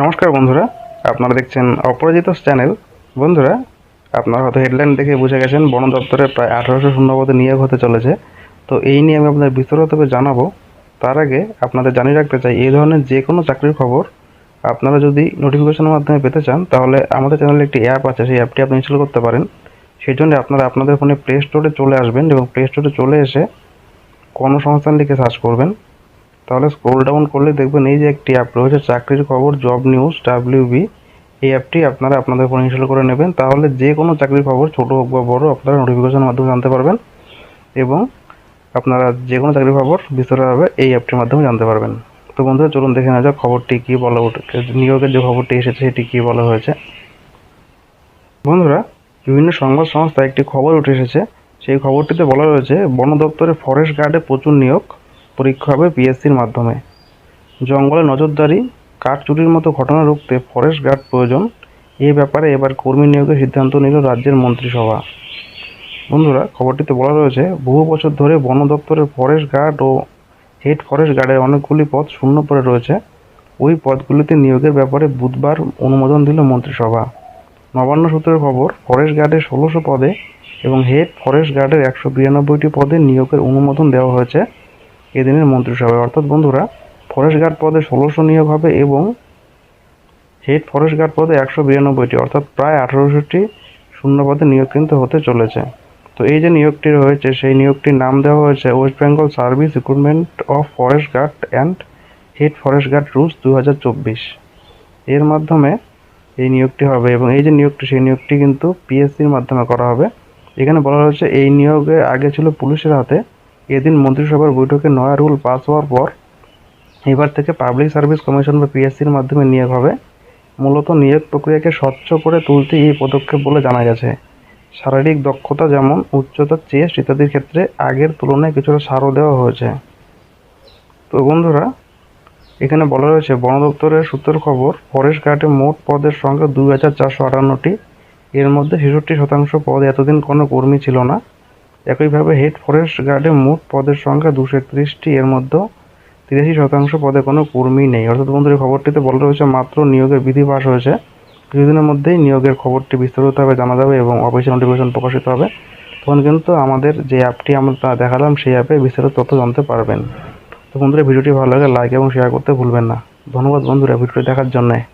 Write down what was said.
নমস্কার বন্ধুরা, আপনারা দেখছেন অপরাজিত চ্যানেল। বন্ধুরা, আপনারা হয়তো হেডলাইন দেখে বুঝে গেছেন, বন দপ্তরে প্রায় আঠারোশো শূন্যপদে নিয়োগ হতে চলেছে। তো এই নিয়ে আমি আপনাদের বিস্তারিতভাবে জানাব। তার আগে আপনাদের জানিয়ে রাখতে চাই, এই ধরনের যে কোনো চাকরির খবর আপনারা যদি নোটিফিকেশনের মাধ্যমে পেতে চান, তাহলে আমাদের চ্যানেলে একটি অ্যাপ আছে, সেই অ্যাপটি আপনি ইনস্টল করতে পারেন। সেই জন্য আপনারা আপনাদের ফোনে প্লে স্টোরে চলে আসবেন এবং প্লে স্টোরে চলে এসে কর্মসংস্থান লিখে সার্চ করবেন। তাহলে স্ক্রোল ডাউন করলে দেখবেন এই যে একটি অ্যাপ রয়েছে, চাকরির খবর জব নিউজ ডাব্লিউবি এই অ্যাপটি আপনারা আপনাদের ফোনে ইনস্টল করে নেবেন। তাহলে যে কোনো চাকরির খবর, ছোটো হোক বা বড়, আপনারা নোটিফিকেশনের মাধ্যমে জানতে পারবেন এবং আপনারা যে কোনো চাকরির খবর বিস্তারিতভাবে এই অ্যাপটির মাধ্যমে জানতে পারবেন। তো বন্ধুরা, চলুন দেখে নেওয়া যাক খবরটি কী বলা নিয়োগের যে খবরটি এসেছে, সেটি কী বলা হয়েছে। বন্ধুরা, বিভিন্ন সংবাদ সংস্থা একটি খবর উঠে এসেছে। সেই খবরটিতে বলা হয়েছে বন দপ্তরে ফরেস্ট গার্ডে প্রচুর নিয়োগ। পরীক্ষা হবে পিএসসির মাধ্যমে। জঙ্গলে নজরদারি, কাঠ চুরির মতো ঘটনা রুখতে ফরেস্ট গার্ড প্রয়োজন। এ ব্যাপারে এবার কর্মী নিয়োগের সিদ্ধান্ত নিল রাজ্যের মন্ত্রিসভা। বন্ধুরা, খবরটিতে বলা রয়েছে, বহু বছর ধরে বন দপ্তরের ফরেস্ট গার্ড ও হেড ফরেস্ট গার্ডের অনেকগুলি পদ শূন্য পড়ে রয়েছে। ওই পদগুলিতে নিয়োগের ব্যাপারে বুধবার অনুমোদন দিল মন্ত্রিসভা। নবান্ন সূত্রের খবর, ফরেস্ট গার্ডের ষোলোশো পদে এবং হেড ফরেস্ট গার্ডের একশো বিরানব্বইটি পদে নিয়োগের অনুমোদন দেওয়া হয়েছে। এদিনের মন্ত্রিসভায়। অর্থাৎ বন্ধুরা, ফরেস্ট গার্ড পদে ষোলোশো নিয়োগ হবে এবং হেড ফরেস্ট গার্ড পদে একশো বিরানব্বইটি, অর্থাৎ প্রায় আঠারোশোটি শূন্য পদে নিয়োগ কিন্তু হতে চলেছে। তো এই যে নিয়োগটি রয়েছে, সেই নিয়োগটির নাম দেওয়া হয়েছে West Bengal service recruitment of forest guard and head forest guard rules দু হাজার চব্বিশ। এর মাধ্যমে এই নিয়োগটি হবে এবং এই যে নিয়োগটি, সেই নিয়োগটি কিন্তু পিএসসির মাধ্যমে করা হবে। এখানে বলা হয়েছে, এই নিয়োগে আগে ছিল পুলিশের হাতে এদিন মন্ত্রিসভার বৈঠকে নয়া রুল পাস হওয়ার পর এবার থেকে পাবলিক সার্ভিস কমিশন বা পিএসসির মাধ্যমে নিয়োগ হবে। মূলত নিয়োগ প্রক্রিয়াকে স্বচ্ছ করে তুলতে এই পদক্ষেপ বলে জানা গেছে। শারীরিক দক্ষতা যেমন, উচ্চতা, চেস্ট ইত্যাদির ক্ষেত্রে আগের তুলনায় কিছুটা সারও দেওয়া হয়েছে। তো বন্ধুরা, এখানে বলা রয়েছে বন দপ্তরের সূত্রের খবর, ফরেস্ট গার্ডে মোট পদের সংখ্যা দুই হাজার চারশো আটান্নটি। এর মধ্যে ছেষট্টি শতাংশ পদ এতদিন কোনো কর্মী ছিল না। একইভাবে হেড ফরেস্ট গার্ডে মোট পদের সংখ্যা দুশো একত্রিশটি। এর মধ্যে তিরাশি শতাংশ পদে কোনো কর্মী নেই। অর্থাৎ বন্ধুর, এই খবরটিতে বলা রয়েছে মাত্র নিয়োগের বিধি পাস হয়েছে। কিছুদিনের মধ্যেই নিয়োগের খবরটি বিস্তারিতভাবে জানা যাবে এবং অফিসিয়াল নোটিফিকেশন প্রকাশিত হবে। তখন কিন্তু আমাদের যে অ্যাপটি আমরা দেখালাম, সেই অ্যাপে বিস্তারিত তথ্য জানতে পারবেন। তো বন্ধুরা ভিডিওটি ভালো লাগে লাইক এবং শেয়ার করতে ভুলবেন না। ধন্যবাদ বন্ধুরা, ভিডিওটি দেখার জন্যে।